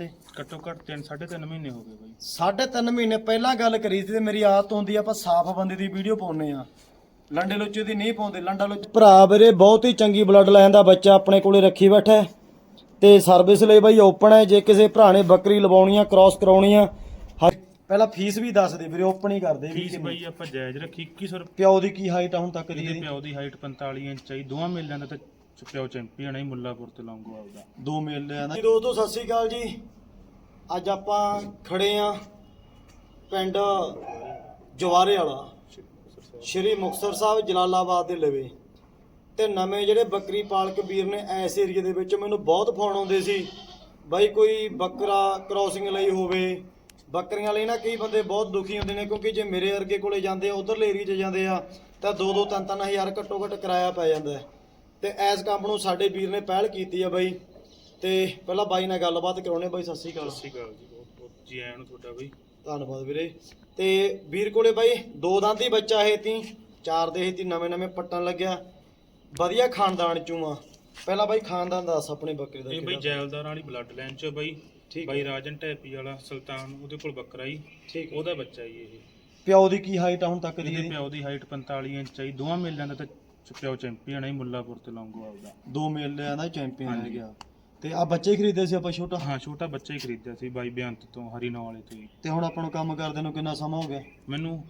ਵਾਸਤੇ? ਘੱਟੋ ਘੱਟ 3 3.5 ਮਹੀਨੇ ਹੋ ਗਏ ਬਾਈ। ਸਾਢੇ ਮਹੀਨੇ ਪਹਿਲਾਂ ਗੱਲ ਕਰੀ ਸੀ ਤੇ ਮੇਰੀ ਆਦਤ ਹੁੰਦੀ ਆ ਆਪਾਂ ਸਾਫ਼ ਬੰਦੇ ਦੀ ਵੀਡੀਓ ਪਾਉਨੇ ਆ। ਲੰਡੇ ਲੁੱਚੇ ਦੀ ਨਹੀਂ ਪਾਉਂਦੇ ਲੰਡਾ ਲੁੱਚ ਭਰਾ ਵੀਰੇ ਬਹੁਤ ਹੀ ਚੰਗੀ ਬਲੱਡ ਲਾਈਨ ਦਾ ਬੱਚਾ ਆਪਣੇ ਕੋਲੇ ਰੱਖੀ ਬੈਠਾ ਹੈ। ਤੇ ਸਰਵਿਸ ਲਈ ਬਾਈ ਓਪਨ ਹੈ ਜੇ ਕਿਸੇ ਭਰਾ ਨੇ ਬੱਕਰੀ ਲਵਾਉਣੀ ਆ ਕ੍ਰਾਸ ਕਰਾਉਣੀ ਆ ਹ- ਪਹਿਲਾਂ ਫੀਸ ਵੀ ਦੱਸ ਦੇ ਵੀਰੇ ਓਪਨ ਹੀ ਕਰਦੇ ਵੀ ਫੀਸ ਕਿੰਨੀ। ਬਾਈ ਆਪਾਂ ਜਾਇਜ਼ ਰੱਖੀ 2100 ਰੁਪਏ। ਪਿਓ ਦੀ ਕੀ ਹਾਈਟ ਆ ਹੁਣ ਤੱਕ ਦੀ ਇਹਦੇ ਇਹਦੀ? ਪਿਓ ਦੀ ਹਾਈਟ 45 ਇੰਚ ਆਈ ਦੋਵਾਂ ਮੇਲਿਆਂ ਦਾ ਤਾਂ ਚ- ਚੈਂਪੀਅਨ ਹੈ ਮੁੱਲਾਪੁਰ ਤੇ ਲੌਂਗੋ ਆਪਦਾ। ਦੋ ਮੇਲੇ ਆ ਦੋਸਤੋ ਸਤਿ ਸ੍ਰੀ ਅਕਾਲ ਜੀ। ਅੱਜ ਆਪਾਂ ਖੜੇ ਆ ਪਿੰਡ ਜਵਾਰੇ ਵਾਲਾ, ਸ਼੍ਰੀ ਮੁਕਤਸਰ ਸਾਹਿਬ ਜਲਾਲਾਬਾਦ ਦੇ ਲਵੇ। ਤੇ ਨਵੇਂ ਜਿਹੜੇ ਬੱਕਰੀ ਪਾਲਕ ਵੀਰ ਨੇ ਐਸ ਏਰੀਏ ਦੇ ਵਿੱਚ ਮੈਨੂੰ ਬਹੁਤ ਫੋਨ ਆਉਂਦੇ ਸੀ, ਬਾਈ ਕੋਈ ਬੱਕਰਾ ਕ੍ਰਾਸਿੰਗ ਲਈ ਹੋਵੇ। ਬੱਕਰੀਆਂ ਲਈ ਨਾ ਕਈ ਬੰਦੇ ਬਹੁਤ ਦੁਖੀ ਹੁੰਦੇ ਨੇ, ਕਿਉਂਕਿ ਜੇ ਮੇਰੇ ਵਰਗੇ ਕੋਲੇ ਜਾਂਦੇ ਆ, ਉਧਰਲੇ ਏਰੀਏ 'ਚ ਜਾਂਦੇ ਆ, ਤਾਂ 2-2 3-3 ਹਜ਼ਾਰ ਘੱਟੋ ਘੱਟ ਕਿਰਾਇਆ ਪੈ ਜਾਂਦਾ ਹੈ। ਤੇ ਐਸ ਕੰਮ ਨੂੰ ਸਾਡੇ ਵੀਰ ਨੇ ਪਹਿਲ ਕੀਤੀ ਆ ਬਾਈ। ਤੇ ਪਹਿਲਾਂ ਬਾਈ ਨਾਲ ਗੱਲਬਾਤ ਕਰਾਉਣੇ ਬਾਈ ਸਤਿ ਸ੍ਰੀ ਅਕਾਲ। ਸਤਿ ਸ਼੍ਰੀ ਅਕਾਲ ਜੀ ਬਹੁਤ ਬਹੁਤ ਜੀ ਆਇਆਂ ਨੂੰ ਤੁਹਾਡਾ ਬਾਈ। ਧੰਨਵਾਦ ਵੀਰੇ। ਤੇ ਵੀਰ ਕੋਲੇ ਬਾਈ ਦੋ ਦੰਦ ਹੀ ਬੱਚਾ ਇਹ ਤੀ ਚਾਰ ਦੇ ਤੀ ਨਵੇਂ ਨਵੇਂ ਪੱਟਣ ਲੱਗਿਆ। ਵਧੀਆ ਖਾਨਦਾਨ ਚੋਂ ਆ ਪਹਿਲਾਂ ਬਾਈ ਖਾਨਦਾਨ ਦੱਸ ਆਪਣੇ ਬੱਕਰੇ ਦਾ ਇਹ ਬਾਈ? ਜੈਲਦਾਰ ਵਾਲੀ ਬਲੱਡ ਲਾਈਨ ਚ ਬਾਈ। ਠੀਕ ਬਾਈ ਰਾਜਨ ਟੈਪੀ ਵਾਲਾ ਸੁਲਤਾਨ ਉਹਦੇ ਕੋਲ ਬੱਕਰਾ ਹੀ ਠੀਕ। ਉਹਦਾ ਬੱਚਾ ਹੀ ਇਹ। ਪਿਓ ਦੀ ਕੀ ਹਾਈਟ ਆ ਹੁਣ ਤੱਕ ਦੀ ਇਹਦੀ? ਪਿਓ ਦੀ ਹਾਈਟ 45 ਇੰਚ ਆਈ ਦੋਵਾਂ ਮੇਲਿਆਂ ਦਾ ਤਾਂ ਚ- ਪਿਓ ਚੈਂਪੀਅਨ ਹੈ ਮੁੱਲਾਪੁਰ ਤੇ ਲੌਂਗੋ ਆਪਦਾ। ਦੋ ਮੇਲਿਆਂ ਦਾ ਚੈਂਪੀਅਨ ਹੈ ਹਾਂਜੀ। ਗਿਆ। ਤੇ ਆ ਬੱਚੇ ਖਰੀਦੇ ਸੀ ਆਪਾਂ ਛੋਟਾ? ਹਾਂ ਛੋਟਾ ਬੱਚਾ ਹੀ ਖਰੀਦਿਆ ਸੀ ਬਾਈ ਬੇਅੰਤ ਤੋਂ ਹਰੀਨੌ ਵਾਲੇ ਤੋਂ ਹੀ ਤੇ ਹੁਣ ਆਪਾਂ ਨੂੰ ਕੰਮ ਕਰਦੇ ਨੂੰ ਕਿੰਨਾ ਸਮਾਂ ਹੋ ਗਿਆ? ਮੈਨੂੰ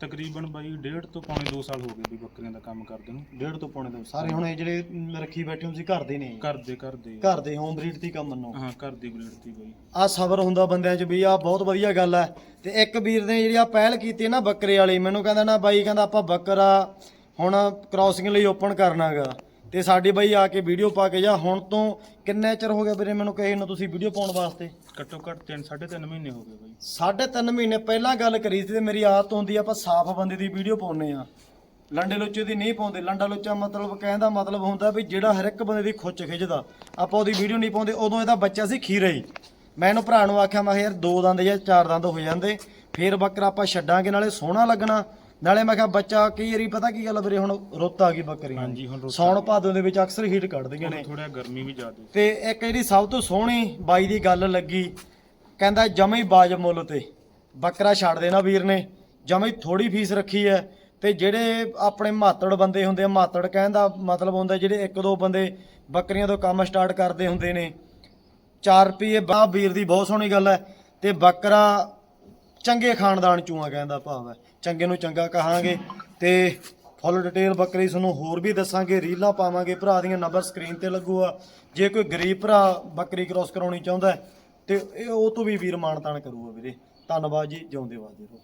ਤਕਰੀਬਨ ਬਾਈ ਡੇਢ ਤੋਂ ਪੌਣੇ 2 ਸਾਲ ਹੋ ਗਏ ਵੀ ਬੱਕਰੀਆਂ ਦਾ ਕੰਮ ਕਰਦੇ ਨੂੰ। ਡੇਢ ਤੋਂ ਪੌਣੇ ਦੋ ਸਾਰੇ ਹੁਣ ਇਹ ਜਿਹੜੇ ਮ, ਰੱਖੀ ਬੈਠੇ ਹੋ ਸੀ ਘਰ ਦੇ ਨੇ ਘਰ ਦੇ ਘਰ ਦੇ ਘਰ ਦੇ ਹੋਮ ਬਰੀਡ ਦੀ ਕੰਮ ਮੰਨੋ। ਹਾਂ ਘਰ ਦੀ ਬਲੇਡ ਦੀ ਬਾਈ। ਆ ਸਬਰ ਹੁੰਦਾ ਬੰਦਿਆਂ 'ਚ ਵੀ ਆ ਬਹੁਤ ਵਧੀਆ ਗੱਲ ਹੈ ਤੇ ਇੱਕ ਵੀਰ ਨੇ ਜਿਹੜੀ ਆ ਪਹਿਲ ਕੀਤੀ ਨਾ ਬੱਕਰੇ ਵਾਲੀ ਮੈਨੂੰ ਕਹਿੰਦਾ ਨਾ ਬਾਈ ਕਹਿੰਦਾ ਆਪਾਂ ਬੱਕਰਾ ਹੁਣ ਕ੍ਰਾਸਿੰਗ ਲਈ ਓਪਨ ਕਰਨਾਗਾ। ਤੇ ਸਾਡੀ ਬਾਈ ਆ ਕੇ ਵੀਡੀਓ ਪਾ ਕੇ ਜਾ ਹੁਣ ਤੋਂ ਕਿੰਨੇ ਚਿਰ ਹੋ ਗਿਆ ਵੀਰੇ ਮੈਨੂੰ ਕਹੇ ਨੂੰ ਤੁਸੀਂ ਵੀਡੀਓ ਪਾਉਣ ਵਾਸਤੇ? ਘੱਟੋ ਘੱਟ 3 3.5 ਮਹੀਨੇ ਹੋ ਗਏ ਬਾਈ। ਸਾਢੇ ਤਿੰਨ ਮਹੀਨੇ ਪਹਿਲਾਂ ਗੱਲ ਕਰੀ ਸੀ ਤੇ ਮੇਰੀ ਆਦਤ ਹੁੰਦੀ ਆ ਆਪਾਂ ਸਾਫ਼ ਬੰਦੇ ਦੀ ਵੀਡੀਓ ਪਾਉਨੇ ਆ। ਲੰਡੇ ਲੁੱਚੇ ਦੀ ਨਹੀਂ ਪਾਉਂਦੇ। ਲੰਡਾ ਲੁੱਚਾ ਮਤਲਬ ਕਹਿਣ ਦਾ ਮਤਲਬ ਹੁੰਦਾ ਵੀ ਜਿਹੜਾ ਹਰ ਇੱਕ ਬੰਦੇ ਦੀ ਖੁੱਚ ਖਿੱਚਦਾ। ਆਪਾਂ ਉਹਦੀ ਵੀਡੀਓ ਨਹੀਂ ਪਾਉਂਦੇ ਉਦੋਂ ਇਹਦਾ ਬੱਚਾ ਸੀ ਖੀਰਾ ਹੀ। ਮੈਂ ਇਹਨੂੰ ਭਰਾ ਨੂੰ ਆਖਿਆ ਮੈਂ ਕਿਹਾ ਯਾਰ ਦੋ ਦੰਦ ਜਾਂ ਚਾਰ ਦੰਦ ਹੋ ਜਾਂਦੇ ਫੇਰ ਬੱਕਰਾ ਆਪਾਂ ਛੱਡਾਂਗੇ ਨਾਲੇ ਸੋਹਣਾ ਲੱਗਣਾ। ਨਾਲੇ ਮੈਂ ਕਿਹਾ ਬੱਚਾ ਕਈ ਵਾਰੀ ਪਤਾ ਕੀ ਗੱਲ ਵੀਰੇ ਹੁਣ ਰੁੱਤ ਆ ਗਈ ਬੱਕਰੀ ਹਾਂਜੀ ਹੁਣ ਰੋਟੀ ਸੌਣ ਭਾਦੋਂ ਦੇ ਵਿੱਚ ਅਕਸਰ ਹੀਟ ਕੱਢਦੀਆਂ ਨੇ। ਥੋੜਾ ਗਰਮੀ ਵੀ ਜ਼ਿਆਦਾ। ਤੇ ਇੱਕ ਜਿਹੜੀ ਸਭ ਤੋਂ ਸੋਹਣੀ ਬਾਈ ਦੀ ਗੱਲ ਲੱਗੀ ਕਹਿੰਦਾ ਜਮੇ ਹੀ ਬਾਜ ਮੁੱਲ ਤੇ। ਬੱਕਰਾ ਛੱਡ ਦੇਣਾ ਵੀਰ ਨੇ ਜਮੇ ਹੀ ਥੋੜੀ ਫੀਸ ਰੱਖੀ ਹੈ। ਤੇ ਜਿਹੜੇ ਆਪਣੇ ਮਾਤੜ ਬੰਦੇ ਹੁੰਦੇ ਆ ਮਾਤੜ ਕਹਿਣ ਦਾ ਮਤਲਬ ਹੁੰਦਾ ਜਿਹੜੇ ਇੱਕ ਦੋ ਬੰਦੇ ਬੱਕਰੀਆਂ ਤੋਂ ਕੰਮ ਸਟਾਰਟ ਕਰਦੇ ਹੁੰਦੇ ਨੇ। 4 ਰੁਪਏ ਬਾਹ ਵੀਰ ਦੀ ਬਹੁਤ ਸੋਹਣੀ ਗੱਲ ਹੈ। ਤੇ ਬੱਕਰਾ ਚੰਗੇ ਖਾਨਦਾਨ ਚੋਂ ਆ ਕਹਿੰਦਾ ਭਾਵ। ਹੈ ਚੰਗੇ ਨੂੰ ਚੰਗਾ ਕਹਾਂਗੇ ਤੇ ਫੁੱਲ ਡਿਟੇਲ ਬੱਕਰੀ ਤੁਹਾਨੂੰ ਹੋਰ ਵੀ ਦੱਸਾਂਗੇ ਰੀਲਾਂ ਪਾਵਾਂਗੇ ਭਰਾ ਦੀਆਂ ਨੰਬਰ ਸਕਰੀਨ ਤੇ ਲੱਗੂਗਾ ਜੇ ਕੋਈ ਗਰੀਬ ਭਰਾ ਬੱਕਰੀ ਕ੍ਰੋਸ ਕਰਾਉਣੀ ਚਾਹੁੰਦਾ ਹੈ, ਤੇ ਇਹ ਉਹ ਤੋਂ ਵੀ ਵੀਰ ਮਾਨਤਾਨ ਕਰੂਗਾ ਵੀਰੇ। ਧੰਨਵਾਦ ਜੀ ਜਿਉਂਦੇ ਵਾਦੇ ਰਹੋ।